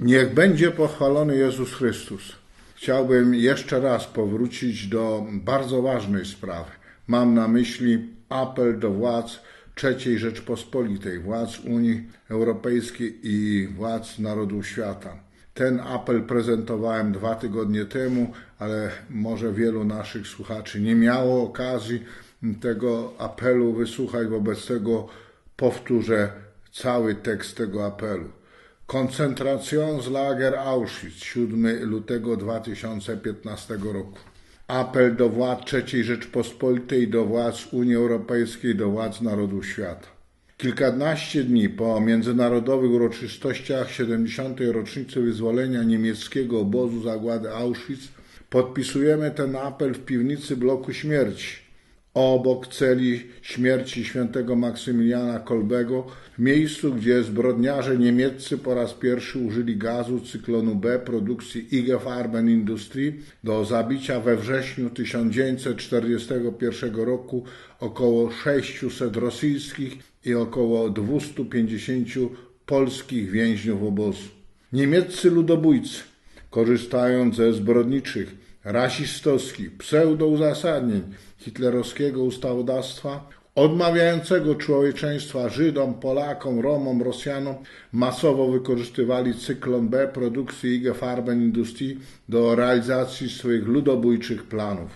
Niech będzie pochwalony Jezus Chrystus. Chciałbym jeszcze raz powrócić do bardzo ważnej sprawy. Mam na myśli apel do władz III Rzeczpospolitej, władz Unii Europejskiej i władz narodów świata. Ten apel prezentowałem dwa tygodnie temu, ale może wielu naszych słuchaczy nie miało okazji tego apelu wysłuchać, wobec tego powtórzę cały tekst tego apelu. Koncentracjonslager Auschwitz, 7 lutego 2015 roku. Apel do władz III Rzeczpospolitej, do władz Unii Europejskiej, do władz narodów świata. Kilkanaście dni po międzynarodowych uroczystościach 70. rocznicy wyzwolenia niemieckiego obozu zagłady Auschwitz podpisujemy ten apel w piwnicy bloku śmierci obok celi śmierci świętego Maksymiliana Kolbego, w miejscu, gdzie zbrodniarze niemieccy po raz pierwszy użyli gazu cyklonu B produkcji IG Farben Industrie do zabicia we wrześniu 1941 roku około 600 rosyjskich i około 250 polskich więźniów obozu. Niemieccy ludobójcy, korzystając ze zbrodniczych, rasistowskich, pseudouzasadnień hitlerowskiego ustawodawstwa, odmawiającego człowieczeństwa Żydom, Polakom, Romom, Rosjanom, masowo wykorzystywali cyklon B produkcji IG Farben do realizacji swoich ludobójczych planów.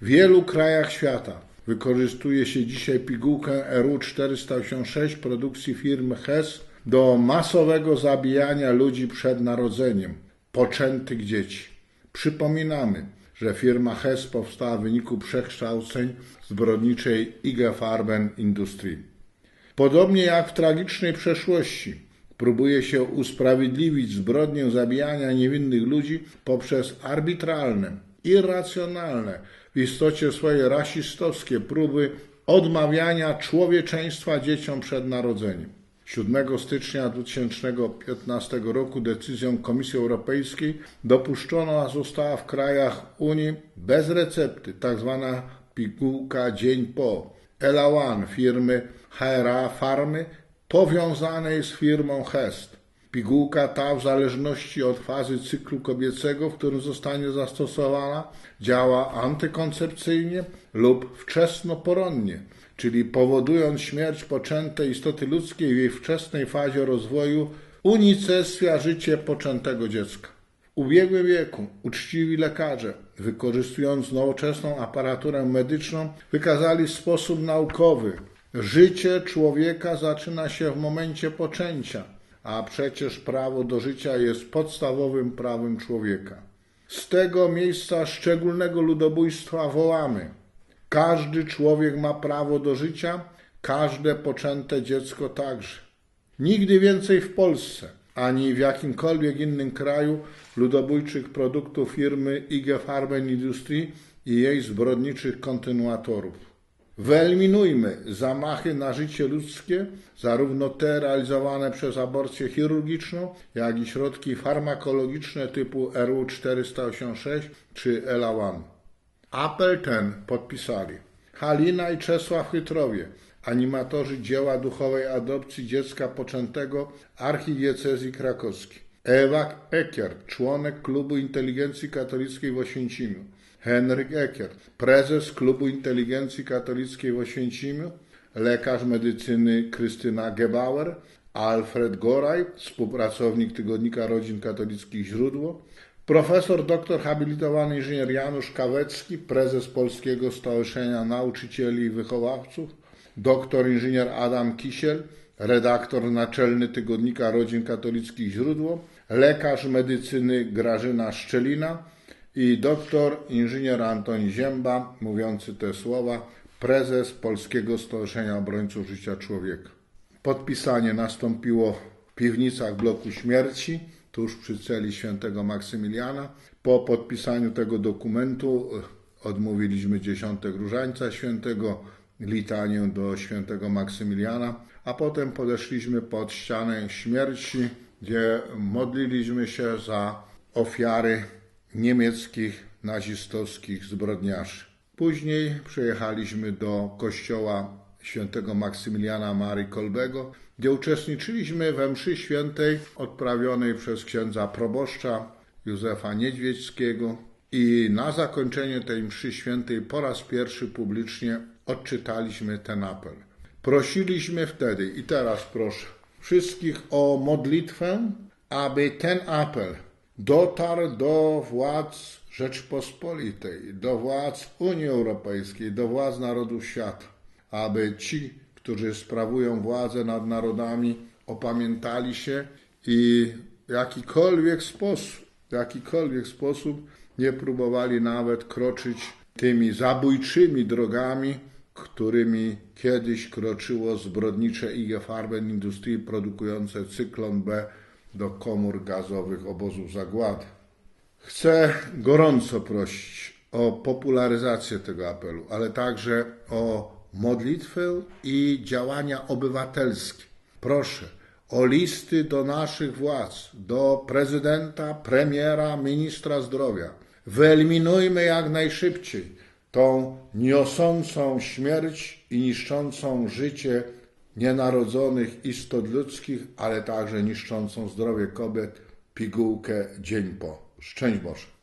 W wielu krajach świata wykorzystuje się dzisiaj pigułkę RU-486 produkcji firmy Hess do masowego zabijania ludzi przed narodzeniem, poczętych dzieci. Przypominamy, że firma Hess powstała w wyniku przekształceń zbrodniczej IG Farben Industrii. Podobnie jak w tragicznej przeszłości, próbuje się usprawiedliwić zbrodnię zabijania niewinnych ludzi poprzez arbitralne, irracjonalne, w istocie swojej rasistowskie próby odmawiania człowieczeństwa dzieciom przed narodzeniem. 7 stycznia 2015 roku decyzją Komisji Europejskiej dopuszczona została w krajach Unii bez recepty tzw. Tak pigułka dzień po Elawan firmy HRA Farmy powiązanej z firmą Hest. Pigułka ta w zależności od fazy cyklu kobiecego, w którym zostanie zastosowana, działa antykoncepcyjnie lub wczesnoporonnie czyli powodując śmierć poczętej istoty ludzkiej w jej wczesnej fazie rozwoju, unicestwia życie poczętego dziecka. W ubiegłym wieku uczciwi lekarze, wykorzystując nowoczesną aparaturę medyczną, wykazali w sposób naukowy, życie człowieka zaczyna się w momencie poczęcia, a przecież prawo do życia jest podstawowym prawem człowieka. Z tego miejsca szczególnego ludobójstwa wołamy – każdy człowiek ma prawo do życia, każde poczęte dziecko także. Nigdy więcej w Polsce ani w jakimkolwiek innym kraju ludobójczych produktów firmy IG Farben Industrii i jej zbrodniczych kontynuatorów. Wyeliminujmy zamachy na życie ludzkie, zarówno te realizowane przez aborcję chirurgiczną, jak i środki farmakologiczne typu RU486 czy ELA-1. Apel ten podpisali Halina i Czesław Chytrowie, animatorzy dzieła duchowej adopcji dziecka poczętego archidiecezji krakowskiej. Ewa Eckert, członek Klubu Inteligencji Katolickiej w Oświęcimiu. Henryk Eckert, prezes Klubu Inteligencji Katolickiej w Oświęcimiu. Lekarz medycyny Krystyna Gebauer. Alfred Goraj, współpracownik Tygodnika Rodzin Katolickich Źródło. Profesor doktor habilitowany inżynier Janusz Kawecki, prezes Polskiego Stowarzyszenia Nauczycieli i Wychowawców, doktor inżynier Adam Kisiel, redaktor naczelny Tygodnika Rodzin Katolickich Źródło, lekarz medycyny Grażyna Szczelina i doktor inżynier Anton Zięba, mówiący te słowa, prezes Polskiego Stowarzyszenia Obrońców Życia Człowieka. Podpisanie nastąpiło w piwnicach bloku śmierci tuż przy celi świętego Maksymiliana. Po podpisaniu tego dokumentu e, odmówiliśmy dziesiątek różańca świętego, litanię do świętego Maksymiliana, a potem podeszliśmy pod ścianę śmierci, gdzie modliliśmy się za ofiary niemieckich nazistowskich zbrodniarzy. Później przyjechaliśmy do kościoła świętego Maksymiliana Marii Kolbego, gdzie uczestniczyliśmy we mszy świętej odprawionej przez księdza proboszcza Józefa Niedźwieckiego i na zakończenie tej mszy świętej po raz pierwszy publicznie odczytaliśmy ten apel. Prosiliśmy wtedy i teraz proszę wszystkich o modlitwę, aby ten apel dotarł do władz Rzeczpospolitej, do władz Unii Europejskiej, do władz narodów świata, aby ci, którzy sprawują władzę nad narodami, opamiętali się i w jakikolwiek sposób, w jakikolwiek sposób nie próbowali nawet kroczyć tymi zabójczymi drogami, którymi kiedyś kroczyło zbrodnicze IG Farben Industrie produkujące cyklon B do komór gazowych obozów zagłady. Chcę gorąco prosić o popularyzację tego apelu, ale także o modlitwę i działania obywatelskie. Proszę o listy do naszych władz, do prezydenta, premiera, ministra zdrowia. Wyeliminujmy jak najszybciej tą niosącą śmierć i niszczącą życie nienarodzonych istot ludzkich, ale także niszczącą zdrowie kobiet pigułkę dzień po. Szczęść Boże.